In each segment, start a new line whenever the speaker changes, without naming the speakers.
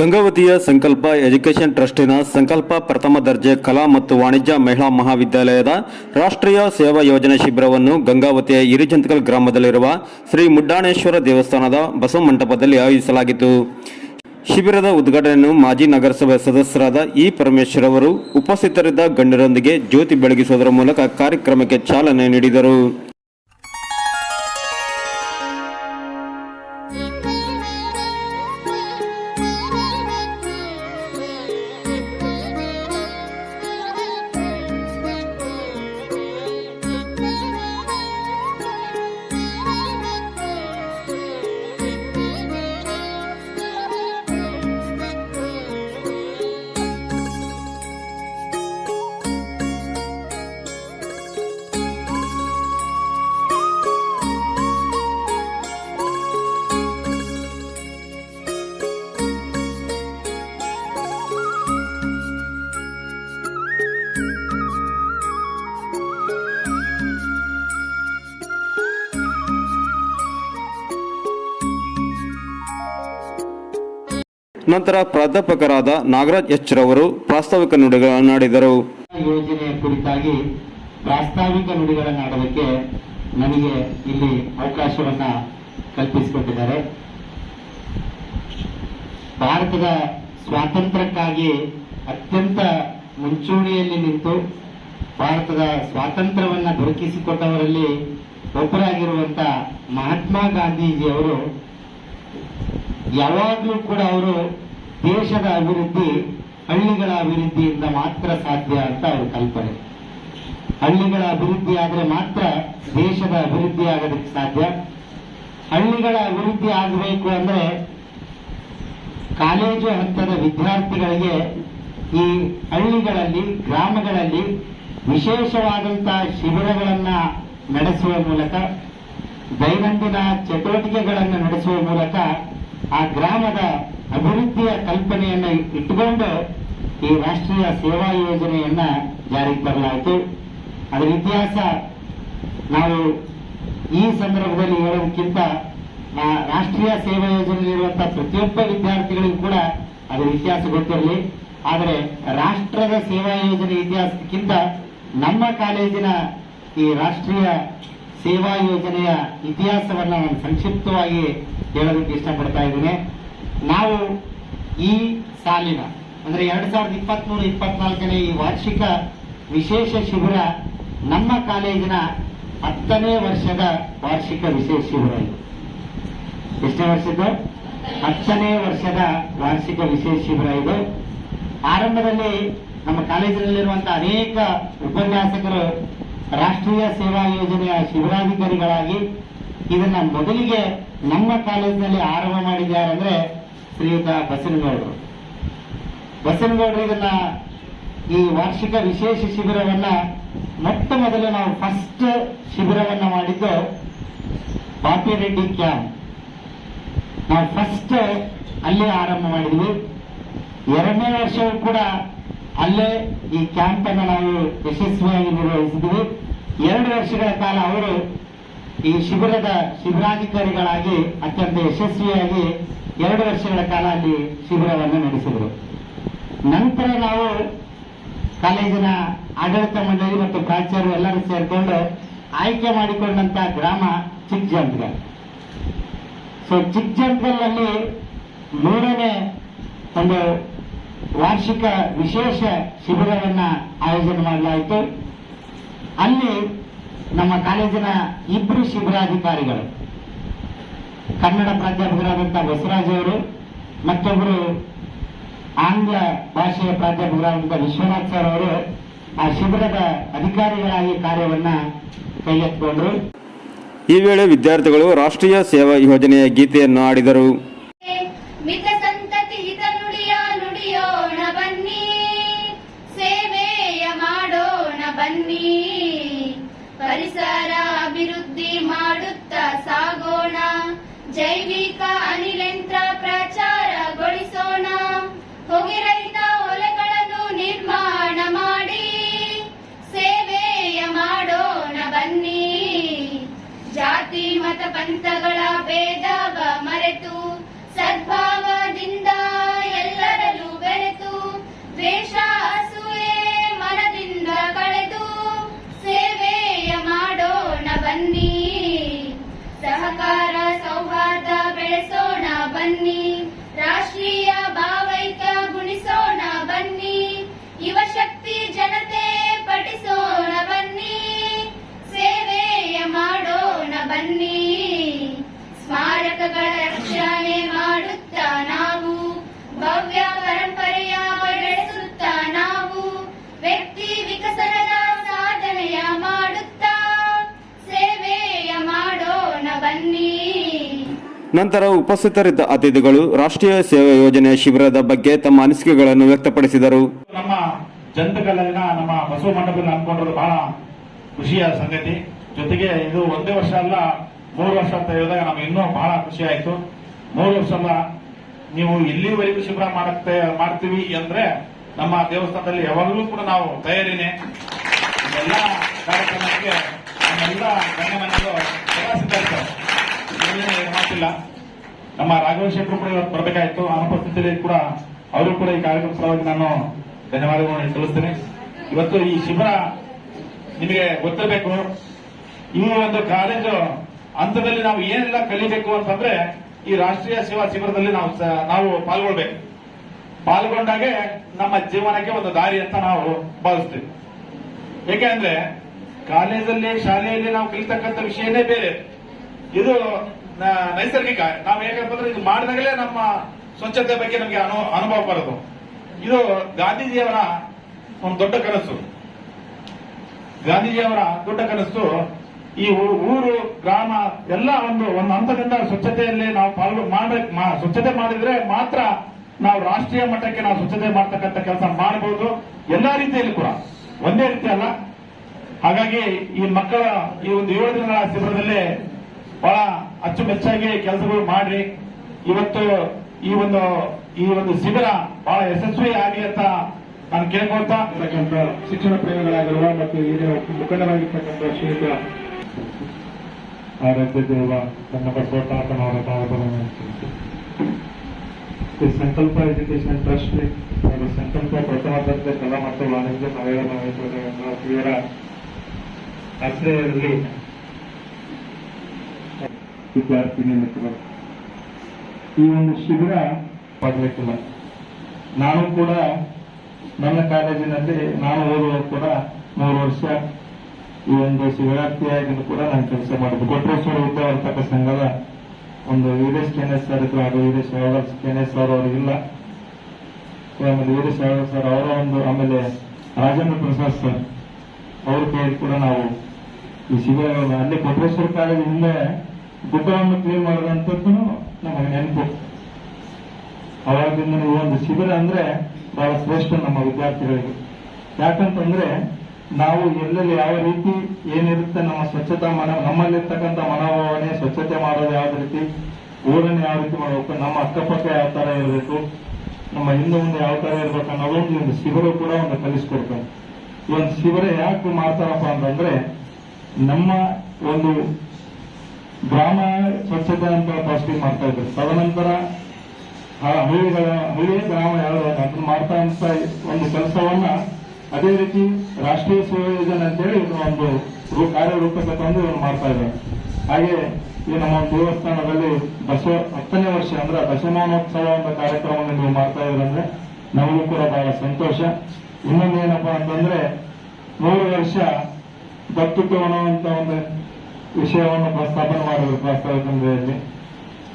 ಗಂಗಾವತಿಯ ಸಂಕಲ್ಪ ಎಜುಕೇಷನ್ ಟ್ರಸ್ಟಿನ ಸಂಕಲ್ಪ ಪ್ರಥಮ ದರ್ಜೆ ಕಲಾ ಮತ್ತು ವಾಣಿಜ್ಯ ಮಹಿಳಾ ಮಹಾವಿದ್ಯಾಲಯದ ರಾಷ್ಟ್ರೀಯ ಸೇವಾ ಯೋಜನೆ ಶಿಬಿರವನ್ನು ಗಂಗಾವತಿಯ ಇರಿಜಂತಕಲ್ ಗ್ರಾಮದಲ್ಲಿರುವ ಶ್ರೀ ಮುಡ್ಡಾಣೇಶ್ವರ ದೇವಸ್ಥಾನದ ಬಸವ ಮಂಟಪದಲ್ಲಿ ಆಯೋಜಿಸಲಾಗಿತ್ತು. ಶಿಬಿರದ ಉದ್ಘಾಟನೆಯನ್ನು ಮಾಜಿ ನಗರಸಭೆ ಸದಸ್ಯರಾದ ಇ ಪರಮೇಶ್ವರ್ ಅವರು ಉಪಸ್ಥಿತರಿದ್ದ ಗಣ್ಯರೊಂದಿಗೆ ಜ್ಯೋತಿ ಬೆಳಗಿಸುವುದರ ಮೂಲಕ ಕಾರ್ಯಕ್ರಮಕ್ಕೆ ಚಾಲನೆ ನೀಡಿದರು. ನಂತರ ಪ್ರಾಧ್ಯಾಪಕರಾದ ನಾಗರಾಜ್ ಎಚ್ ರವರು ಪ್ರಾಸ್ತಾವಿಕ ನುಡಿಗಳನ್ನಾಡಿದರು
ಯೋಜನೆ ಕುರಿತಾಗಿ ಪ್ರಾಸ್ತಾವಿಕ ನುಡಿಗಳನ್ನಾಡೋದಕ್ಕೆ ನನಗೆ ಇಲ್ಲಿ ಅವಕಾಶವನ್ನ ಕಲ್ಪಿಸಿಕೊಟ್ಟಿದ್ದಾರೆ. ಭಾರತದ ಸ್ವಾತಂತ್ರ್ಯಕ್ಕಾಗಿ ಅತ್ಯಂತ ಮುಂಚೂಣಿಯಲ್ಲಿ ನಿಂತು ಭಾರತದ ಸ್ವಾತಂತ್ರ್ಯವನ್ನ ದೊರಕಿಸಿಕೊಟ್ಟವರಲ್ಲಿ ಒಬ್ಬರಾಗಿರುವಂತ ಮಹಾತ್ಮ ಗಾಂಧೀಜಿಯವರು ಯಾವಾಗಲೂ ಕೂಡ ಅವರು ದೇಶದ ಅಭಿವೃದ್ಧಿ, ಹಳ್ಳಿಗಳ ಅಭಿವೃದ್ಧಿಯಿಂದ ಮಾತ್ರ ಸಾಧ್ಯ ಅಂತ ಅವರು ಕಲ್ಪನೆ. ಹಳ್ಳಿಗಳ ಅಭಿವೃದ್ಧಿ ಆದರೆ ಮಾತ್ರ ದೇಶದ ಅಭಿವೃದ್ಧಿ ಆಗೋದಕ್ಕೆ ಸಾಧ್ಯ. ಹಳ್ಳಿಗಳ ಅಭಿವೃದ್ಧಿ ಆಗಬೇಕು ಅಂದ್ರೆ ಕಾಲೇಜು ಹಂತದ ವಿದ್ಯಾರ್ಥಿಗಳಿಗೆ ಈ ಹಳ್ಳಿಗಳಲ್ಲಿ, ಗ್ರಾಮಗಳಲ್ಲಿ ವಿಶೇಷವಾದಂತಹ ಶಿಬಿರಗಳನ್ನ ನಡೆಸುವ ಮೂಲಕ, ದೈನಂದಿನ ಚಟುವಟಿಕೆಗಳನ್ನು ನಡೆಸುವ ಮೂಲಕ ಆ ಗ್ರಾಮದ ಅಭಿವೃದ್ಧಿಯ ಕಲ್ಪನೆಯನ್ನ ಇಟ್ಟುಕೊಂಡು ಈ ರಾಷ್ಟ್ರೀಯ ಸೇವಾ ಯೋಜನೆಯನ್ನ ಜಾರಿಗೆ ತರಲಾಯಿತು. ಅದರ ಇತಿಹಾಸ ನಾವು ಈ ಸಂದರ್ಭದಲ್ಲಿ ಹೇಳೋದಕ್ಕಿಂತ ರಾಷ್ಟ್ರೀಯ ಸೇವಾ ಯೋಜನೆಯಲ್ಲಿರುವಂತಹ ಪ್ರತಿಯೊಬ್ಬ ವಿದ್ಯಾರ್ಥಿಗಳಿಗೂ ಕೂಡ ಅದರ ಇತಿಹಾಸ ಗೊತ್ತಿರಲಿ. ಆದರೆ ರಾಷ್ಟ್ರದ ಸೇವಾ ಯೋಜನೆ ಇತಿಹಾಸಕ್ಕಿಂತ ನಮ್ಮ ಕಾಲೇಜಿನ ಈ ರಾಷ್ಟ್ರೀಯ ಸೇವಾ ಯೋಜನೆಯ ಇತಿಹಾಸವನ್ನ ನಾನು ಸಂಕ್ಷಿಪ್ತವಾಗಿ ಹೇಳೋದಕ್ಕೆ ಇಷ್ಟಪಡ್ತಾ ಇದ್ದೀನಿ. ನಾವು ಈ ಸಾಲಿನ, ಅಂದ್ರೆ ಎರಡ್ ಸಾವಿರದ ಇಪ್ಪತ್ಮೂರು, ಇಪ್ಪತ್ನಾಲ್ಕನೇ ಈ ವಾರ್ಷಿಕ ವಿಶೇಷ ಶಿಬಿರ ನಮ್ಮ ಕಾಲೇಜಿನ ಹತ್ತನೇ ವರ್ಷದ ವಾರ್ಷಿಕ ವಿಶೇಷ ಶಿಬಿರ ಇದು. ಎಷ್ಟನೇ ವರ್ಷದ ಹತ್ತನೇ ವರ್ಷದ ವಾರ್ಷಿಕ ವಿಶೇಷ ಶಿಬಿರ ಇದು. ಆರಂಭದಲ್ಲಿ ನಮ್ಮ ಕಾಲೇಜಿನಲ್ಲಿರುವಂತಹ ಅನೇಕ ಉಪನ್ಯಾಸಕರು ರಾಷ್ಟ್ರೀಯ ಸೇವಾ ಯೋಜನೆಯ ಶಿಬಿರಾಧಿಕಾರಿಗಳಾಗಿ ಇದನ್ನ ಮೊದಲಿಗೆ ನಮ್ಮ ಕಾಲೇಜಿನಲ್ಲಿ ಆರಂಭ ಮಾಡಿದ್ಯಾರಂದ್ರೆ ಶ್ರೀಯುತ ಬಸನಗೌಡರು. ಬಸನಗೌಡರು ಇದನ್ನ ಈ ವಾರ್ಷಿಕ ವಿಶೇಷ ಶಿಬಿರವನ್ನ ಮೊಟ್ಟ ಮೊದಲು ನಾವು ಫಸ್ಟ್ ಶಿಬಿರವನ್ನ ಮಾಡಿದ್ದು ಬಾಪಿರೆಡ್ಡಿ ಕ್ಯಾಂಪ್ ನಾವು ಫಸ್ಟ್ ಅಲ್ಲೇ ಆರಂಭ ಮಾಡಿದ್ವಿ. ಎರಡನೇ ವರ್ಷವೂ ಕೂಡ ಅಲ್ಲೇ ಈ ಕ್ಯಾಂಪ್ ಅನ್ನು ನಾವು ಯಶಸ್ವಿಯಾಗಿ ನಿರ್ವಹಿಸಿದ್ವಿ. ಎರಡು ವರ್ಷಗಳ ಕಾಲ ಅವರು ಈ ಶಿಬಿರದ ಶಿಬಿರಾಧಿಕಾರಿಗಳಾಗಿ ಅತ್ಯಂತ ಯಶಸ್ವಿಯಾಗಿ ಎರಡು ವರ್ಷಗಳ ಕಾಲ ಅಲ್ಲಿ ಶಿಬಿರವನ್ನು ನಡೆಸಿದರು. ನಂತರ ನಾವು ಕಾಲೇಜಿನ ಆಡಳಿತ ಮಂಡಳಿ ಮತ್ತು ಪ್ರಾಚಾರ್ಯರು ಎಲ್ಲರೂ ಸೇರಿಕೊಂಡು ಆಯ್ಕೆ ಮಾಡಿಕೊಂಡಂತ ಗ್ರಾಮ ಚಿಕ್ಕಜಂತ್ಗ ಸೊ ಚಿಕ್ಕಜಂತ್ಗಲ್ಲಿ ಮೂರನೇ ಒಂದು ವಾರ್ಷಿಕ ವಿಶೇಷ ಶಿಬಿರವನ್ನ ಆಯೋಜನೆ ಮಾಡಲಾಯಿತು. ಅಲ್ಲಿ ನಮ್ಮ ಕಾಲೇಜಿನ ಇಬ್ಬರು ಶಿಬಿರಾಧಿಕಾರಿಗಳು. ಕನ್ನಡ ಪ್ರಾಧ್ಯಾಪಕರಾದಂತಹ ಬಸವರಾಜ್ ಅವರು ಮತ್ತೊಬ್ಬರು ಆಂಗ್ಲ ಭಾಷೆಯ ಪ್ರಾಧ್ಯಾಪಕರಾದಂತಹ ವಿಶ್ವನಾಥ್ ಸರ್ ಅವರು ಆ ಶಿಬಿರದ ಅಧಿಕಾರಿಗಳಾಗಿ ಕಾರ್ಯವನ್ನ ಕೈಗೆತ್ತಿಕೊಂಡ್ರು.
ಈ ವೇಳೆ ವಿದ್ಯಾರ್ಥಿಗಳು ರಾಷ್ಟ್ರೀಯ ಸೇವಾ ಯೋಜನೆಯ ಗೀತೆಯನ್ನು ಆಡಿದರು
ಮತ ಪಂಥಗಳ ಭೇದವ ಸ್ಮಾರಕಗಳ ರಕ್ಷಣೆ ಮಾಡುತ್ತಾ ನಾವು ಭವ್ಯ ಪರಂಪರೆಯ ಬೆಳೆಸುತ್ತಾ ನಾವು ವ್ಯಕ್ತಿ ವಿಕಸನದ ಸಾಧನೆಯ ಮಾಡುತ್ತಾ ಸೇವೆಯ ಮಾಡೋಣ ಬನ್ನಿ.
ನಂತರ ಉಪಸ್ಥಿತರಿದ್ದ ಅತಿಥಿಗಳು ರಾಷ್ಟ್ರೀಯ ಸೇವಾ ಯೋಜನೆ ಶಿಬಿರದ ಬಗ್ಗೆ ತಮ್ಮ ಅನಿಸಿಕೆಗಳನ್ನು ವ್ಯಕ್ತಪಡಿಸಿದರು.
ನಮ್ಮ ಜಂತಕಲ್ಲಿನ ನಮ್ಮ ಬಸವ ಮಂಟಪದಲ್ಲಿ ಅನ್ಕೊಂಡ್ರು ಬಹಳ ಖುಷಿಯ ಸಂಗತಿ. ಜೊತೆಗೆ ಇದು ಒಂದೇ ವರ್ಷ ಅಲ್ಲ ಮೂರು ವರ್ಷ ಅಂತ ಹೇಳಿದಾಗ ನಮ್ಗೆ ಇನ್ನೂ ಬಹಳ ಖುಷಿ ಆಯ್ತು. ಮೂರು ವರ್ಷ ಅಲ್ಲ ನೀವು ಇಲ್ಲಿವರೆಗೂ ಶಿಬಿರ ಮಾಡುತ್ತೆ, ಮಾಡ್ತೀವಿ ಅಂದ್ರೆ ನಮ್ಮ ದೇವಸ್ಥಾನದಲ್ಲಿ ಯಾವಾಗಲೂ ಕೂಡ ನಾವು ತಯಾರಿನೇ. ಎಲ್ಲ ಕಾರ್ಯಕ್ರಮಕ್ಕೆ ನಮ್ಮೆಲ್ಲ ನಮ್ಮ ರಾಘವಶೇಖರ್ ಕೂಡ ಇವತ್ತು ಬರಬೇಕಾಯ್ತು. ಅನುಪಸ್ಥಿತಿಯಲ್ಲಿ ಕೂಡ ಅವರು ಕೂಡ ಈ ಕಾರ್ಯಕ್ರಮ ಸಲುವಾಗಿ ನಾನು ಧನ್ಯವಾದಗಳನ್ನು ತಿಳಿಸ್ತೇನೆ. ಇವತ್ತು ಈ ಶಿಬಿರ ನಿಮಗೆ ಗೊತ್ತಿರಬೇಕು. ಈ ಒಂದು ಕಾಲೇಜು ಹಂತದಲ್ಲಿ ನಾವು ಏನೆಲ್ಲ ಕಲಿಬೇಕು ಅಂತಂದ್ರೆ ಈ ರಾಷ್ಟ್ರೀಯ ಸೇವಾ ಶಿಬಿರದಲ್ಲಿ ನಾವು ನಾವು ಪಾಲ್ಗೊಳ್ಬೇಕು. ಪಾಲ್ಗೊಂಡಾಗೆ ನಮ್ಮ ಜೀವನಕ್ಕೆ ಒಂದು ದಾರಿ ಅಂತ ನಾವು ಭಾವಿಸ್ತೀವಿ. ಏಕೆಂದ್ರೆ ಕಾಲೇಜಲ್ಲಿ, ಶಾಲೆಯಲ್ಲಿ ನಾವು ಕಲಿತಕ್ಕಂಥ ವಿಷಯನೇ ಬೇರೆ. ಇದು ನೈಸರ್ಗಿಕ. ನಾವು ಹೇಗಂತಂದ್ರೆ ಇದು ಮಾಡಿದಾಗಲೇ ನಮ್ಮ ಸ್ವಚ್ಛತೆ ಬಗ್ಗೆ ನಮಗೆ ಅನು, ಅನುಭವ ಬರೋದು. ಇದು ಗಾಂಧೀಜಿಯವರ ಒಂದು ದೊಡ್ಡ ಕನಸು. ಗಾಂಧೀಜಿಯವರ ದೊಡ್ಡ ಕನಸು ಈ ಊರು, ಗ್ರಾಮ ಎಲ್ಲ ಒಂದು ಒಂದು ಹಂತದಿಂದ ಸ್ವಚ್ಛತೆಯಲ್ಲಿ ನಾವು ಪಾಲ್ಗೊ, ಮಾಡಬೇಕು ಸ್ವಚ್ಛತೆ ಮಾಡಿದ್ರೆ ಮಾತ್ರ ನಾವು ರಾಷ್ಟ್ರೀಯ ಮಟ್ಟಕ್ಕೆ ನಾವು ಸ್ವಚ್ಛತೆ ಮಾಡ್ತಕ್ಕಂಥ ಕೆಲಸ ಮಾಡಬಹುದು ಎಲ್ಲಾ ರೀತಿಯಲ್ಲಿ ಕೂಡ. ಒಂದೇ ರೀತಿ ಅಲ್ಲ. ಹಾಗಾಗಿ ಈ ಮಕ್ಕಳ ಈ ಒಂದು ಏಳು ದಿನಗಳ ಶಿಬಿರದಲ್ಲಿ ಬಹಳ ಅಚ್ಚುಮೆಚ್ಚಾಗಿ ಕೆಲಸಗಳು ಮಾಡ್ರಿ. ಇವತ್ತು ಈ ಒಂದು ಈ ಒಂದು ಶಿಬಿರ ಬಹಳ ಯಶಸ್ವಿ ಆಗಲಿ ಅಂತ ನಾನು ಕೇಳ್ಕೊಳ್ತಾ
ಇರ್ತಕ್ಕಂಥ ಶಿಕ್ಷಣ ಪ್ರೇಮಿಗಳಾಗಿರುವ ಮತ್ತು ಹಿರಿಯ ಮುಖಂಡರಾಗಿರ್ತಕ್ಕಂಥ ಶ್ರೀಯುತ ಆರಾಧ್ಯ ದೇವ, ನನ್ನ ಬಸವತಾತನವರ ಪಾದವನ್ನು ಈ ಸಂಕಲ್ಪ ಎಜುಕೇಶನ್ ಟ್ರಸ್ಟ್ ಹಾಗೂ ಸಂಕಲ್ಪ ಪ್ರಥಮ ದರ್ಜೆ ಕಲಾ ಮತ್ತು ವಾಣಿಜ್ಯ ಮಹಿಳಾ ಮಹಾವಿದ್ಯಾಲಯ ಇವರ ಆಶ್ರಯದಲ್ಲಿ ವಿದ್ಯಾರ್ಥಿನಿ ಮಿತ್ರರು, ಈ ಒಂದು ಶಿಬಿರ ಪಡಬೇಕಿಲ್ಲ ನಾನು ಕೂಡ ನನ್ನ ಕಾಲೇಜಿನಲ್ಲಿ, ನಾನು ಓದುವ ಕೂಡ ಮೂರು ವರ್ಷ ಈ ಒಂದು ಶಿವರಾತ್ರಿಯಾಗಿ ಕೂಡ ನಾನು ಕೆಲಸ ಮಾಡಿದ್ದು. ಕೊಟ್ರೇಶ್ವರ ವಿದ್ಯಾವರ್ತಕ ಸಂಘದ ಒಂದು ವೀರೇಶ್ ಕೆನೆಸ್ ಸರ್ ಇದ್ರು, ಹಾಗೂ ವೀರೇಶ್ ಯಾವಗಲ್ ಕೆನೆಸ್ ಸರ್ ಅವರಿಗಿಲ್ಲ ಆಮೇಲೆ ವೀರೇಶ್ ಯಾವಗಲ್ ಸರ್ ಅವರ ಒಂದು, ಆಮೇಲೆ ರಾಜೇಂದ್ರ ಪ್ರಸಾದ್ ಸರ್ ಅವ್ರ ಕೈಯಲ್ಲಿ ಕೂಡ ನಾವು ಈ ಶಿವ ಅಲ್ಲಿ ಕೊಟ್ರೇಶ್ವರ ಕಾಲೇಜ್ ಹಿಂದೆ ಗುಡ್ಡವನ್ನು ಕ್ಲೀನ್ ಮಾಡಿದಂಥದ್ದು ನಮಗೆ ನೆನಪು. ಅವಾಗಿಂದ ಒಂದು ಶಿಬಿರ ಅಂದ್ರೆ ಬಹಳ ಶ್ರೇಷ್ಠ ನಮ್ಮ ವಿದ್ಯಾರ್ಥಿಗಳಿಗೆ. ಯಾಕಂತಂದ್ರೆ ನಾವು ಎಲ್ಲೆಲ್ಲಿ ಯಾವ ರೀತಿ ಏನಿರುತ್ತೆ ನಮ್ಮ ಸ್ವಚ್ಛತಾ ಮನ, ನಮ್ಮಲ್ಲಿರ್ತಕ್ಕಂಥ ಮನೋಭಾವನೆ ಸ್ವಚ್ಛತೆ ಮಾಡೋದು ಯಾವ ರೀತಿ, ಊರನ್ನು ಯಾವ ರೀತಿ ಮಾಡಬೇಕು, ನಮ್ಮ ಅಕ್ಕಪಕ್ಕ ಯಾವ ತರ ಇರಬೇಕು, ನಮ್ಮ ಹಿಂದೆ ಮುಂದೆ ಯಾವ ತರ ಇರಬೇಕು ಅನ್ನೋದೊಂದು ಒಂದು ಶಿಬಿರ ಕೂಡ ಒಂದು ಕಲಿಸ್ಕೊಡ್ತಾರೆ. ಈ ಒಂದು ಶಿಬಿರ ಯಾಕೆ ಮಾಡ್ತಾರಪ್ಪ ಅಂತಂದ್ರೆ, ನಮ್ಮ ಒಂದು ಗ್ರಾಮ ಸ್ವಚ್ಛತೆ ಅಂತ ಫಸ್ಟ್ ಮಾಡ್ತಾ ಇದ್ರು ತದನಂತರ ಆ ಹಳ್ಳಿಗಳ, ಹಳ್ಳಿಯ ಗ್ರಾಮ ಅದನ್ನ ಮಾಡ್ತಾ ಅಂತ ಒಂದು ಕೆಲಸವನ್ನ ಅದೇ ರೀತಿ ರಾಷ್ಟ್ರೀಯ ಸೇವಾ ಯೋಜನೆ ಅಂತೇಳಿ ಇನ್ನು ಒಂದು ಕಾರ್ಯರೂಪಕ್ಕೆ ತಂದು ಇವರು ಮಾಡ್ತಾ ಇದ್ದಾರೆ. ಹಾಗೆ ಈ ನಮ್ಮ ದೇವಸ್ಥಾನದಲ್ಲಿ ಬಸವ ಹತ್ತನೇ ವರ್ಷ ಅಂದ್ರೆ ದಶಮಾನೋತ್ಸವ ಅಂತ ಕಾರ್ಯಕ್ರಮವನ್ನು ನೀವು ಮಾಡ್ತಾ ಇದ್ರಂದ್ರೆ ನಮಗೂ ಕೂಡ ಬಹಳ ಸಂತೋಷ. ಇನ್ನೊಂದೇನಪ್ಪಾ ಅಂತಂದ್ರೆ ನೂರು ವರ್ಷ ದತ್ತುತ್ವವನ್ನು ಅಂತ ಒಂದು ವಿಷಯವನ್ನು ಪ್ರಸ್ತಾಪನೆ ಮಾಡಿದ್ರು ಪ್ರಾಸ್ತಾವಿಕ ಸಂಘದಲ್ಲಿ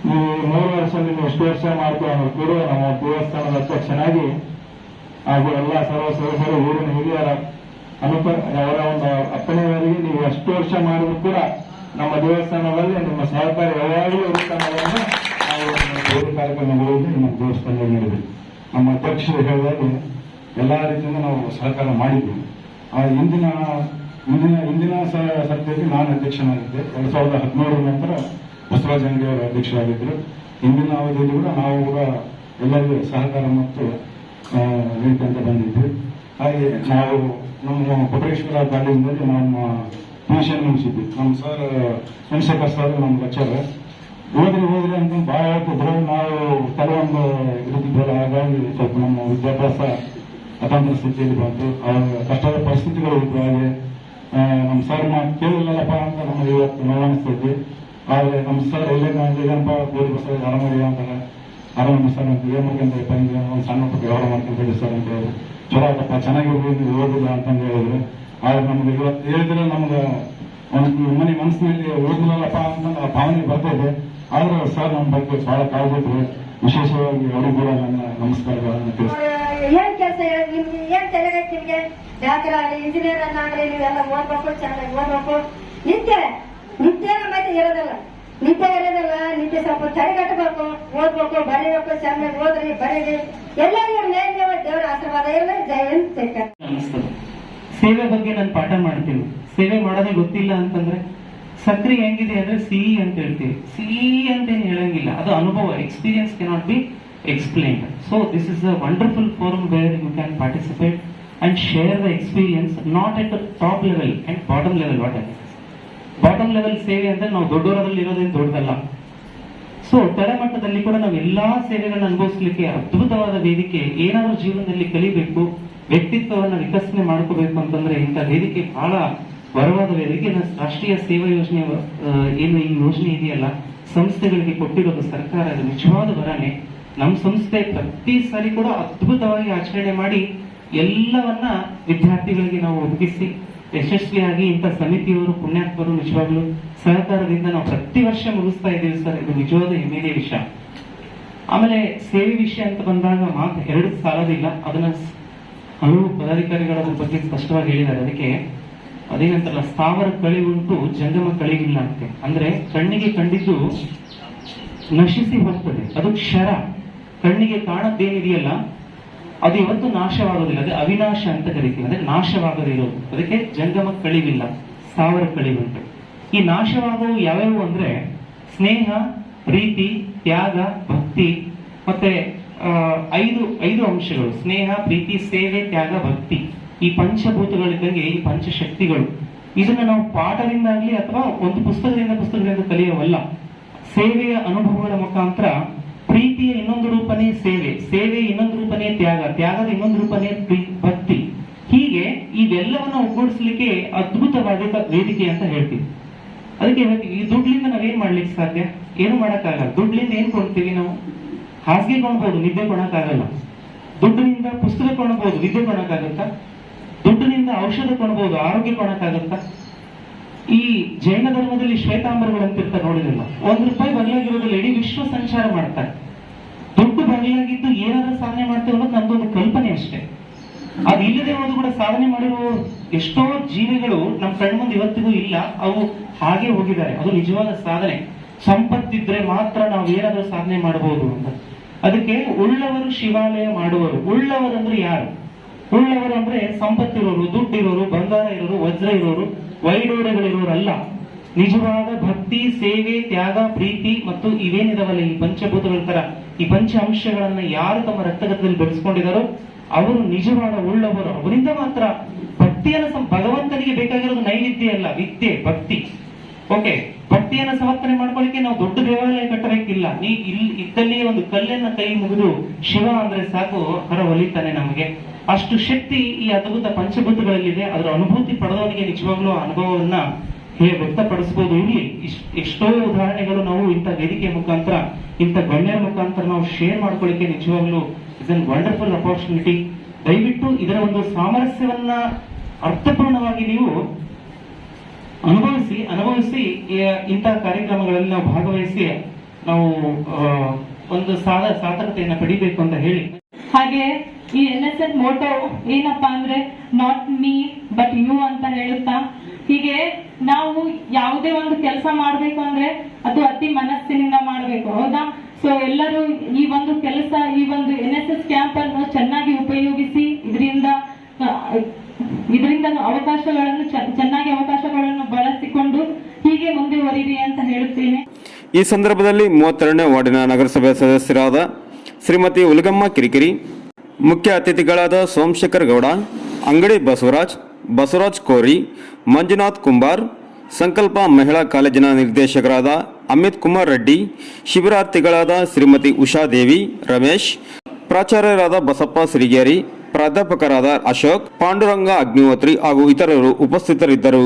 ನೀವು ಮೂರು ವರ್ಷದಲ್ಲಿ ನೀವು ಎಷ್ಟು ವರ್ಷ ಮಾಡ್ತೀವಿ ಅನ್ನೋದು ಕೂಡ ನಮ್ಮ ದೇವಸ್ಥಾನದ ಅಧ್ಯಕ್ಷನಾಗಿ ಹಾಗೂ ಎಲ್ಲ ಸರ್ವ ಸದಸ್ಯರು, ಊರಿನ ಹಿರಿಯರ, ಅನುಪ, ಅವರ ಒಂದು ಅಪ್ಪನೆಯವರಿಗೆ ನೀವು ಎಷ್ಟು ವರ್ಷ ಮಾಡಿದ್ರು ಕೂಡ ನಮ್ಮ ದೇವಸ್ಥಾನದಲ್ಲಿ, ನಿಮ್ಮ ಸಹಕಾರ ಯಾವಾಗಲೂ ಇರುತ್ತೆ ಅನ್ನೋದನ್ನು ನಾವು
ಕಾರ್ಯಕ್ರಮಗಳಲ್ಲಿ ನಮ್ಮ ದೇವಸ್ಥಾನದಲ್ಲಿ ನಡೆದಿದೆ ನಮ್ಮ ಅಧ್ಯಕ್ಷರು ಹೇಳಿದಾಗ ಎಲ್ಲ ರೀತಿಯಿಂದ ನಾವು ಸಹಕಾರ ಮಾಡಿದ್ವಿ. ಆ ಇಂದಿನ ಇಂದಿನ ಇಂದಿನ ಸತ್ಯಕ್ಕೆ ನಾನು ಅಧ್ಯಕ್ಷನಾಗಿದ್ದೆ. ಎರಡ್ ಸಾವಿರದ ಹದಿನೇಳರ ನಂತರ ಬಸವರಾಜ ಅಂಗಡಿ ಅವರು ಅಧ್ಯಕ್ಷರಾಗಿದ್ದರು. ಇಂದಿನ ಅವಧಿಯಲ್ಲಿ ಕೂಡ ನಾವು ಕೂಡ ಎಲ್ಲರಿಗೂ ಸಹಕಾರ ಮತ್ತು ನೀಡ್ಕೊಂತ ಬಂದಿದ್ವಿ ಹಾಗೆ ನಾವು ನಮ್ಮ ಕೊಟೇಶ್ವರ ಕಾಲೇಜಿನಲ್ಲಿ ನಮ್ಮ ಟ್ಯೂಷನ್ ಮುಗಿಸಿದ್ವಿ ನಮ್ಮ ಸರ್ ಸೋಮಶೇಖರ್ ಸರ್ ನಮ್ಮ ಲೆಕ್ಚರ್ ಹೋದ್ರೆ ಹೋದ್ರೆ ಅಂತ ಭಾಳ ಹೇಳ್ತಿದ್ರು. ನಾವು ಕೆಲವೊಂದು ಇರುತ್ತಿದ್ದಲ್ಲ ಹಾಗಾಗಿ ಸ್ವಲ್ಪ ನಮ್ಮ ವಿದ್ಯಾಭ್ಯಾಸ ಅತಂತ್ರ ಸ್ಥಿತಿಯಲ್ಲಿ ಬಂತು. ಅವಾಗ ಕಷ್ಟದ ಪರಿಸ್ಥಿತಿಗಳು ಇದ್ವು ಹಾಗೆ. ನಮ್ಮ ಸರ್ ಮಾತು ಕೇಳಿಲ್ಲಪ್ಪ ಅಂತ ನಮಗೆ ಇವತ್ತು ನೋವನಿಸ್ತೈತಿ ಆದ್ರೆ ನಮ್ಮ ಸರ್ ಎಲ್ಲೇ ಏನಪ್ಪ ಗೋರಿ ಬಸವ ಆರಾಮಾಗಿ ಅಂತಾನೆ. ಆರಾಮ ಸರ್ ಅಂತ ಏನ್ ಮಾಡ್ಕೊಂತ ಹಿಂಗೆ ಒಂದು ಸಣ್ಣ ಪುಟ್ಟ ವ್ಯವಹಾರ ಮಾಡ್ಕೊಂತ ಸರ್ ಅಂತ ಹೇಳಿ. ಚಲೋ ಆತಪ್ಪ ಚೆನ್ನಾಗಿರ್ಬೋದು ನೀವು ಓದಿಲ್ಲ ಅಂತಂದು ಹೇಳಿದ್ರು. ಆದ್ರೆ ನಮ್ಗೆ ಇವತ್ತು ಹೇಳಿದ್ರೆ ನಮ್ಗೆ ಒಂದು ಮನೆ ಮನಸ್ಸಿನಲ್ಲಿ ಓದಿಲ್ಲಪ್ಪ ಅಂತಂದ್ರೆ ಆ ಭಾವನೆ ಬರ್ತದೆ ಆದ್ರೆ ಸರ್ ನಮ್ಮ ಬಗ್ಗೆ ಬಹಳ ಕಾಳಜಿ ಇದ್ರೆ ವಿಶೇಷವಾಗಿ ಅವರು ನನ್ನ ನಮಸ್ಕಾರಗಳನ್ನು ತಿಳಿಸ್ತಾರೆ
ಏನ್ ಕೆಲಸ ಏನ್ ತಲೆಗೈತಿ ನಿಮ್ಗೆ? ಆಗಲಿ ಇಂಜಿನಿಯರ್ ಆಗಲಿ ನೀವೆಲ್ಲ ಓದ್ಬೇಕು, ಚೆನ್ನಾಗಿ ಓದ್ಬೇಕು. ನಿತ್ಯ. ನಿತ್ಯ ಮತ್ತೆ ಇರೋದಿಲ್ಲ. ನಿತ್ಯ ಇರೋದಲ್ಲ, ನಿತ್ಯ ಸ್ವಲ್ಪ ತಡೆಗಟ್ಟಬೇಕು, ಓದ್ಬೇಕು, ಬರೀಬೇಕು ಚೆನ್ನಾಗಿ ಓದ್ರಿ, ಬರೀರಿ. ಎಲ್ಲರಿಗೂ ಮೇಲ್ ದೇವರ ಆಶೀರ್ವಾದ. ಇಲ್ಲ ಜಯ ಅಂತ
ಅನಿಸ್ತದೆ ಸೇವೆ ಬಗ್ಗೆ ನಾನು ಪಾಠ ಮಾಡ್ತೀನಿ. ಸೇವೆ ಮಾಡೋದೇ ಗೊತ್ತಿಲ್ಲ ಅಂತಂದ್ರೆ ಸಕ್ರಿ ಹೆಂಗಿದೆ ಅಂದ್ರೆ ಸಿ ಅಂತ ಹೇಳ್ತೀವಿ. ಸಿ ಅಂತ ಏನು ಹೇಳಂಗಿಲ್ಲ. ಅದು ಅನುಭವ experience cannot be explain so this is a wonderful forum where you can participate and share the experience not at top level and bottom level what bottom level ಸೇವೆ ಅಂದ್ರೆ ನಾವು ದೊಡ್ಡವರಲ್ಲಿ ಇರೋದೇನು ದೊಡ್ಡದಲ್ಲ. ಸೊ ಮಟ್ಟದಲ್ಲಿ ಕೂಡ ನಾವು ಎಲ್ಲಾ ಸೇವೆಗಳನ್ನ ಅನುಭವಿಸ್ಲಿಕ್ಕೆ ಅದ್ಭುತವಾದ ವೇದಿಕೆ, ಏನಾದ್ರೂ ಜೀವನದಲ್ಲಿ ಕಲಿಬೇಕು, ವ್ಯಕ್ತಿತ್ವವನ್ನ ವಿಕಸನೆ ಮಾಡ್ಕೋಬೇಕು ಅಂತಂದ್ರೆ ಇಂಥ ವೇದಿಕೆ ಬಹಳ ವರವಾದ ವೇದಿಕೆ. ರಾಷ್ಟ್ರೀಯ ಸೇವಾ ಯೋಜನೆ ಏನು ಈ ಯೋಜನೆ ಇದೆಯಲ್ಲ, ಸಂಸ್ಥೆಗಳಿಗೆ ಕೊಟ್ಟಿರೋದು ಸರ್ಕಾರ, ಅದು ನಿಜವಾದ ವರನೇ. ನಮ್ಮ ಸಂಸ್ಥೆ ಪ್ರತಿ ಸಾರಿ ಕೂಡ ಅದ್ಭುತವಾಗಿ ಆಚರಣೆ ಮಾಡಿ ಎಲ್ಲವನ್ನ ವಿದ್ಯಾರ್ಥಿಗಳಿಗೆ ನಾವು ಒದಗಿಸಿ ಯಶಸ್ವಿಯಾಗಿ ಇಂಥ ಸಮಿತಿಯವರು, ಪುಣ್ಯಾತ್ಮರು, ನಿಜವಾಗ್ಲು ಸಹಕಾರದಿಂದ ನಾವು ಪ್ರತಿ ವರ್ಷ ಮುಗಿಸ್ತಾ ಇದ್ದೀವಿ ಸರ್. ಇದು ನಿಜವಾದ ಹೆಮ್ಮೆಯ ವಿಷಯ. ಆಮೇಲೆ ಸೇವೆ ವಿಷಯ ಅಂತ ಬಂದಾಗ ಮಾತು ಎರಡು ಸಾಲದಿಲ್ಲ ಅದನ್ನ ಹಲವು ಪದಾಧಿಕಾರಿಗಳ ಬಗ್ಗೆ ಸ್ಪಷ್ಟವಾಗಿ ಹೇಳಿದ್ದಾರೆ. ಅದಕ್ಕೆ ಅದೇನಂತಾರಲ್ಲ ಸ್ಥಾವರ ಉಂಟು, ಜಂಗಮ ಕಳಿಗಿಲ್ಲ ಅಂತೆ. ಅಂದ್ರೆ ಕಣ್ಣಿಗೆ ಕಂಡಿದ್ದು ನಶಿಸಿ ಹೋಗ್ತದೆ. ಅದು ಕ್ಷರ. ಕಣ್ಣಿಗೆ ಕಾಣದ್ದೇನಿದೆಯಲ್ಲ ಅದು ಇವತ್ತು ನಾಶವಾಗೋದಿಲ್ಲ, ಅದೇ ಅವಿನಾಶ ಅಂತ ಕರಿತೀವಿ. ಅಂದ್ರೆ ನಾಶವಾಗದಿರೋದು. ಅದಕ್ಕೆ ಜಂಗಮ ಕಳಿವಿಲ್ಲ, ಸಾವಿರ ಕಳಿವುಂಟು ಈ ನಾಶವಾಗುವು ಯಾವ್ಯಾವು ಅಂದ್ರೆ ಸ್ನೇಹ, ಪ್ರೀತಿ, ತ್ಯಾಗ, ಭಕ್ತಿ. ಮತ್ತೆ ಐದು ಐದು ಅಂಶಗಳು. ಸ್ನೇಹ, ಪ್ರೀತಿ, ಸೇವೆ, ತ್ಯಾಗ, ಭಕ್ತಿ. ಈ ಪಂಚಭೂತಗಳಿದ್ದಂಗೆ ಈ ಪಂಚಶಕ್ತಿಗಳು. ಇದನ್ನ ನಾವು ಪಾಠದಿಂದಾಗ್ಲಿ ಅಥವಾ ಒಂದು ಪುಸ್ತಕದಿಂದ ಪುಸ್ತಕದಿಂದ ಕಲಿಯೋವಲ್ಲ, ಸೇವೆಯ ಅನುಭವಗಳ ಮುಖಾಂತರ ಪ್ರೀತಿಯ ಇನ್ನೊಂದು ರೂಪನೇ ಸೇವೆ ಸೇವೆ ಇನ್ನೊಂದು ರೂಪನೇ ತ್ಯಾಗ, ತ್ಯಾಗದ ಇನ್ನೊಂದು ರೂಪನೇ ಭಕ್ತಿ. ಹೀಗೆ ಇವೆಲ್ಲವನ್ನು ಒಗ್ಗೂಡಿಸ್ಲಿಕ್ಕೆ ಅದ್ಭುತವಾದ ವೇದಿಕೆ ಅಂತ ಹೇಳ್ತೀವಿ. ಅದಕ್ಕೆ ಹೇಳ್ತೀವಿ, ಈ ದುಡ್ಲಿಂದ ನಾವೇನ್ ಮಾಡ್ಲಿಕ್ಕೆ ಸಾಧ್ಯ? ಏನು ಮಾಡಕ್ಕಾಗಲ್ಲ. ದುಡ್ಲಿಂದ ಏನ್ ಕೊಡ್ತೀವಿ ನಾವು? ಹಾಸಿಗೆ ಕೊಡ್ಬೋದು, ನಿದ್ದೆ ಕೊಡಕ್ಕಾಗಲ್ಲ. ದುಡ್ಡಿನಿಂದ ಪುಸ್ತಕ ಕೊಡಬಹುದು ವಿದ್ಯೆ ಕೊಡಕ್ಕಾಗತ್ತಾ? ದುಡ್ಡಿನಿಂದ ಔಷಧ ಕೊಡಬಹುದು ಆರೋಗ್ಯ ಕೊಡಕ್ಕಾಗತ್ತಾ? ಈ ಜೈನ ಧರ್ಮದಲ್ಲಿ ಶ್ವೇತಾಂಬರಗಳು ಅಂತಿರ್ತಾರೆ ನೋಡಿರಲ್ಲ ಒಂದ್ ರೂಪಾಯಿ ಬದಲಾಗಿರೋದ್ರಲ್ಲಿ ಇಡೀ ವಿಶ್ವ ಸಂಚಾರ ಮಾಡ್ತಾರೆ ದುಡ್ಡು ಬದಲಾಗಿದ್ದು ಏನಾದ್ರೂ ಸಾಧನೆ ಮಾಡ್ತೇವೆ ಅನ್ನೋದು ನಮ್ದೊಂದು ಕಲ್ಪನೆ ಅಷ್ಟೇ. ಅದು ಇಲ್ಲದೆ ಒಂದು ಕೂಡ ಸಾಧನೆ ಮಾಡಿರೋ ಎಷ್ಟೋ ಜೀವಿಗಳು ನಮ್ಮ ಕಣ್ಮುಂದೆ ಇವತ್ತಿಗೂ ಇಲ್ಲ, ಅವು ಹಾಗೆ ಹೋಗಿದ್ದಾರೆ. ಅದು ನಿಜವಾದ ಸಾಧನೆ. ಸಂಪತ್ತಿದ್ರೆ ಮಾತ್ರ ನಾವು ಏನಾದ್ರೂ ಸಾಧನೆ ಮಾಡಬಹುದು ಅಂತ. ಅದಕ್ಕೆ ಉಳ್ಳವರು ಶಿವಾಲಯ ಮಾಡುವರು. ಉಳ್ಳವರು ಅಂದ್ರೆ ಯಾರು? ಉಳ್ಳವರು ಅಂದ್ರೆ ಸಂಪತ್ತಿರೋರು, ದುಡ್ಡಿರೋರು, ಬಂಗಾರ ಇರೋರು, ವಜ್ರ ಇರೋರು ವೈಡೂರ್ಯಗಳಿರೋರಲ್ಲ ನಿಜವಾದ ಭಕ್ತಿ, ಸೇವೆ, ತ್ಯಾಗ, ಪ್ರೀತಿ ಮತ್ತು ಇವೇನಿದವಲ್ಲ ಈ ಪಂಚಭೂತಗಳ ತರ? ಈ ಪಂಚ ಅಂಶಗಳನ್ನ ಯಾರು ತಮ್ಮ ರಕ್ತಗತದಲ್ಲಿ ಬೆಳೆಸ್ಕೊಂಡಿದಾರೋ, ಅವರು ನಿಜವಾದ ಉಳ್ಳವರು. ಅವರಿಂದ ಮಾತ್ರ ಭಕ್ತಿಯನ್ನು ಭಗವಂತನಿಗೆ ಬೇಕಾಗಿರೋದು ನೈವೇದ್ಯ ಅಲ್ಲ, ವಿದ್ಯೆ, ಭಕ್ತಿ. ಓಕೆ ಭಕ್ತಿಯನ್ನ ಸಮರ್ಪಣೆ ಮಾಡ್ಕೊಳ್ಳಿಕ್ಕೆ ನಾವು ದೊಡ್ಡ ದೇವಾಲಯ ಕಟ್ಟಬೇಕಿಲ್ಲ. ನೀ ಇಲ್ಲಿ ಇದ್ದಲ್ಲಿ ಒಂದು ಕಲ್ಲನ್ನ ಕೈ ಮುಗಿದು ಶಿವ ಅಂದ್ರೆ ಸಾಕು, ಹೊರ ಒಲಿತಾನೆ ನಮಗೆ. ಅಷ್ಟು ಶಕ್ತಿ ಈ ಅದ್ಭುತ ಪಂಚಭೂತಗಳಲ್ಲಿದೆ. ಅದರ ಅನುಭೂತಿ ಪಡೆದವನಿಗೆ ನಿಜವಾಗ್ಲೂ ಅನುಭವವನ್ನ ಹೇ ವ್ಯಕ್ತಪಡಿಸಬಹುದು ಇಲ್ಲಿ ಎಷ್ಟೋ ಉದಾಹರಣೆಗಳು ನಾವು ಇಂಥ ವೇದಿಕೆ ಮುಖಾಂತರ, ಇಂಥ ಗಣ್ಯರ ಮುಖಾಂತರ ನಾವು ಶೇರ್ ಮಾಡ್ಕೊಳ್ಳಿಕ್ಕೆ ನಿಜವಾಗ್ಲೂ ಇಸ್ ಅನ್ ವಂಡರ್ಫುಲ್ ಅಪರ್ಚುನಿಟಿ ದಯವಿಟ್ಟು ಇದರ ಒಂದು ಸಾಮರಸ್ಯವನ್ನ ಅರ್ಥಪೂರ್ಣವಾಗಿ ನೀವು ಅನುಭವಿಸಿ ಅನುಭವಿಸಿ ಇಂತಹ ಕಾರ್ಯಕ್ರಮಗಳಲ್ಲಿ ನಾವು ಭಾಗವಹಿಸಿ ನಾವು ಒಂದು ಸಾಧ ಸಾರ್ಥಕತೆಯನ್ನ ಪಡಿಬೇಕು ಅಂತ ಹೇಳಿ.
ಹಾಗೆ ಈ ಎನ್ ಎಸ್ ಎಸ್ ಮೋಟೋ ಏನಪ್ಪಾ ಅಂದ್ರೆ ನಾಟ್ ಮೀ ಬಟ್ ಯು ಅಂತ ಹೇಳುತ್ತಾ? ಹೀಗೆ ನಾವು ಯಾವುದೇ ಒಂದು ಕೆಲಸ ಮಾಡ್ಬೇಕು ಅಂದ್ರೆ, ಅದು ಅತಿ ಮನಸ್ಸಿನಿಂದ ಮಾಡ್ಬೇಕು, ಹೌದಾ? ಸೊ ಎಲ್ಲರೂ ಈ ಒಂದು ಕೆಲಸ, ಈ ಒಂದು ಎನ್ ಎಸ್ ಎಸ್ ಕ್ಯಾಂಪ್ ಅನ್ನು ಚೆನ್ನಾಗಿ ಉಪಯೋಗಿಸಿ, ಇದರಿಂದ ಇದರಿಂದ ಅವಕಾಶಗಳನ್ನು ಚೆನ್ನಾಗಿ ಅವಕಾಶಗಳನ್ನು ಬಳಸಿಕೊಂಡು ಹೀಗೆ ಮುಂದುವರಿರಿ ಅಂತ ಹೇಳುತ್ತೇನೆ.
ಈ ಸಂದರ್ಭದಲ್ಲಿ ಮೂವತ್ತೆರಡನೇ ವಾರ್ಡಿನ ನಗರಸಭೆ ಸದಸ್ಯರಾದ ಶ್ರೀಮತಿ ಉಲಗಮ್ಮ ಕಿರಿಕಿರಿ, ಮುಖ್ಯ ಅತಿಥಿಗಳಾದ ಸೋಮಶೇಖರ್ ಗೌಡ, ಅಂಗಡಿ ಬಸವರಾಜ್ ಬಸವರಾಜ್ ಕೋರಿ, ಮಂಜುನಾಥ್ ಕುಂಬಾರ್, ಸಂಕಲ್ಪ ಮಹಿಳಾ ಕಾಲೇಜಿನ ನಿರ್ದೇಶಕರಾದ ಅಮಿತ್ ಕುಮಾರ್ ರೆಡ್ಡಿ, ಶಿಬಿರಾರ್ಥಿಗಳಾದ ಶ್ರೀಮತಿ ಉಷಾದೇವಿ ರಮೇಶ್, ಪ್ರಾಚಾರ್ಯರಾದ ಬಸಪ್ಪ ಸಿರಿಗೇರಿ ಪ್ರಾಧ್ಯಾಪಕರಾದ ಅಶೋಕ್ ಪಾಂಡುರಂಗ ಅಗ್ನಿಹೋತ್ರಿ ಹಾಗೂ ಇತರರು ಉಪಸ್ಥಿತರಿದ್ದರು.